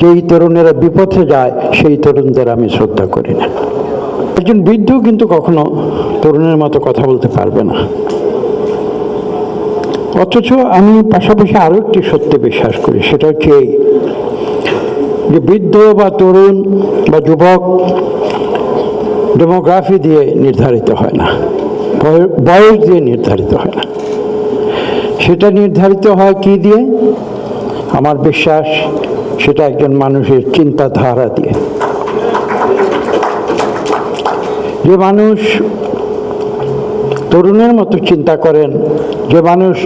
যেই তরুণেরা বিপথে যায়, সেই তরুণদের আমি শ্রদ্ধা করি না। একজন বৃদ্ধ কিন্তু কখনো তরুণের মতো কথা বলতে পারবে না। অথচ আমি পাশাপাশি আরও একটি সত্যে বিশ্বাস করি, সেটা হচ্ছে এই যে বৃদ্ধ বা তরুণ বা যুবক ডেমোগ্রাফি দিয়ে নির্ধারিত হয় না বয়- বয়স দিয়ে নির্ধারিত হয় না। সেটা নির্ধারিত হয় কি দিয়ে? আমার বিশ্বাস সেটা একজন মানুষের চিন্তাধারা দিয়ে। যে মানুষ তরুণের মতো চিন্তা করেন, যে মানুষ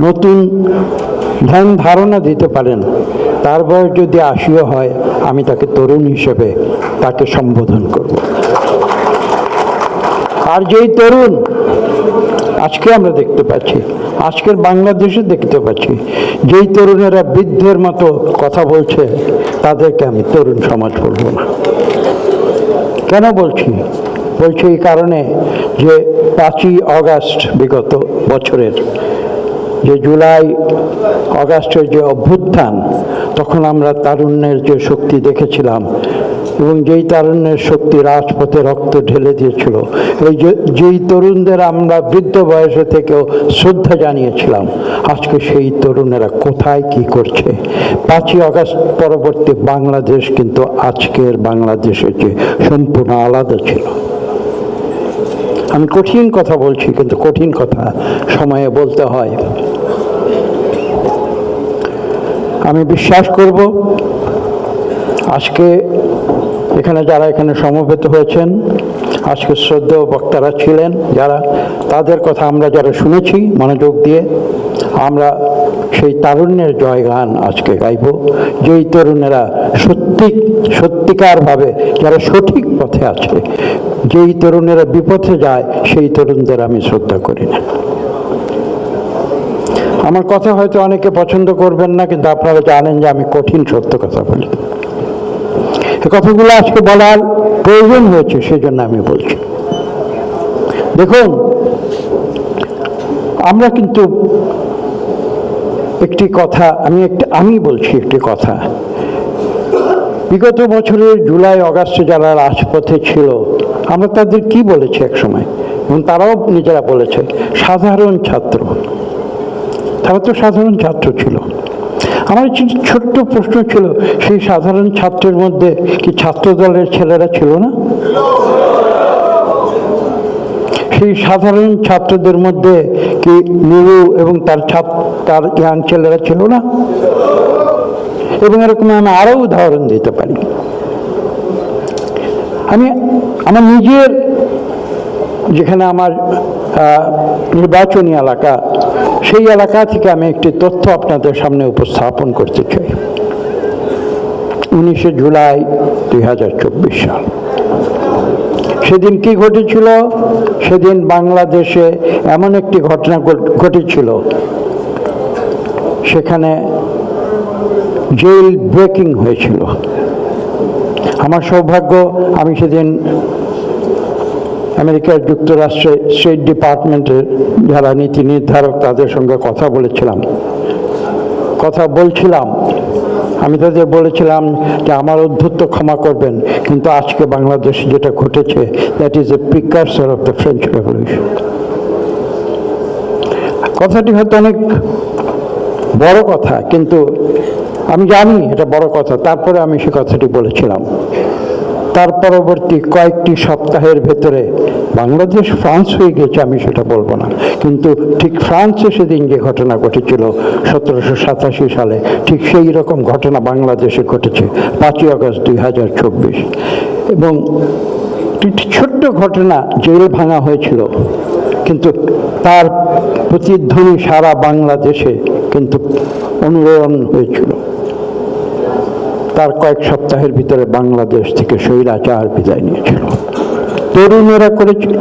নতুন ধ্যান ধারণা দিতে পারেন, তার বয়স যদি আশিও হয়, আমি তাকে তরুণ হিসেবে তাকে সম্বোধন করব। আর যেই তরুণ আজকে আমরা দেখতে পাচ্ছি, আজকের বাংলাদেশে দেখতে পাচ্ছি। যেই তরুণেরা বৃদ্ধের মতো কথা বলছে, তাদেরকে আমি তরুণ সমাজ বলব না। কেন বলছি? বলছি এই কারণে যে পাঁচই অগাস্ট বিগত বছরের যে জুলাই অগাস্টের যে অভ্যুত্থান, তখন আমরা তারুণ্যের যে শক্তি দেখেছিলাম এবং যেই তারুণ্যের শক্তি রাজপথে রক্ত ঢেলে দিয়েছিল। এই যেই তরুণদের আমরা বৃদ্ধ বয়সে থেকেও শ্রদ্ধা জানিয়েছিলাম, আজকে সেই তরুণেরা কোথায় কি করছে? পাঁচই আগস্ট পরবর্তী বাংলাদেশ কিন্তু আজকের বাংলাদেশের যে সম্পূর্ণ আলাদা ছিল। আমি কঠিন কথা বলছি, কিন্তু কঠিন কথা সময়ে বলতে হয়। আমি বিশ্বাস করব, আজকে এখানে যারা এখানে সমবেত হয়েছেন, আজকে শ্রদ্ধেয় বক্তারা ছিলেন, যারা তাদের কথা আমরা যারা শুনেছি, মনোযোগ দিয়ে, আমরা সেই তারুণ্যের জয়গান আজকে গাইব। যেই তরুণেরা সত্যি, সত্যিকারভাবে যারা সঠিক পথে আছে, যেই তরুণেরা বিপথে যায়, সেই তরুণদের আমি শ্রদ্ধা করি না। আমার কথা হয়তো অনেকে পছন্দ করবেন না, কিন্তু আপনারা জানেন যে আমি কঠিন সত্য কথা বলি। কথাগুলো আজকে বলার প্রয়োজন হয়েছে, সেজন্য আমি বলছি। দেখুন, আমরা কিন্তু একটি কথা, আমি একটা, আমি বলছি একটি কথা। বিগত বছরের জুলাই, অগাস্টে যারা রাজপথে ছিল, আমরা তাদের কি বলেছি এক সময়? এবং তারাও নিজেরা বলেছে, সাধারণ ছাত্র। তারা তো সাধারণ ছাত্র ছিল। আমার ছোট্ট প্রশ্ন ছিল, সেই সাধারণ ছাত্রের মধ্যে কি ছাত্র দলের ছেলেরা ছিল না? সেই সাধারণ ছাত্রদের মধ্যে কি নীরু এবং তার তার ইয়াং ছেলেরা ছিল না? এবং এরকম আমি আরও উদাহরণ দিতে পারি। আমি, আমার নিজের যেখানে আমার নির্বাচনী এলাকা সেই এলাকা থেকে আমি একটি তথ্য আপনাদের সামনে উপস্থাপন করতে চাই। উনিশে জুলাই দুই হাজার চব্বিশ সাল। সেদিন কি ঘটেছিল? সেদিন বাংলাদেশে এমন একটি ঘটনা ঘট- ঘটেছিল। সেখানে জেল ব্রেকিং হয়েছিল। আমার সৌভাগ্য, আমি সেদিন আমেরিকার যুক্তরাষ্ট্রে স্টেট ডিপার্টমেন্টের যারা নীতি নির্ধারক তাদের সঙ্গে কথা বলেছিলাম। কথা বলছিলাম। আমি তাদের বলেছিলাম যে আমার অধ্যত্ব ক্ষমা করবেন, কিন্তু আজকে বাংলাদেশে যেটা ঘটেছে that is a precursor of the French revolution কথাটি হয়তো অনেক বড় কথা, কিন্তু আমি জানি এটা বড় কথা, তারপরে আমি সে কথাটি বলেছিলাম। তার পরবর্তী কয়েকটি সপ্তাহের ভেতরে বাংলাদেশ, ফ্রান্স হয়ে গেছে আমি সেটা বলব না। কিন্তু ঠিক ফ্রান্সে সেদিন যে ঘটনা ঘটেছিল, সতেরোশো সাতাশি সালে, ঠিক সেই রকম ঘটনা বাংলাদেশে ঘটেছে, পাঁচই আগস্ট দুই হাজার চব্বিশ। এবং একটি ছোট্ট ঘটনা জেল ভাঙা হয়েছিল, কিন্তু তার প্রতিধ্বনি সারা বাংলাদেশে কিন্তু অনুরণ হয়েছিল। তার কয়েক সপ্তাহের ভিতরে বাংলাদেশ থেকে স্বৈরাচার বিদায় নিয়েছিল। তরুণেরা করেছিল।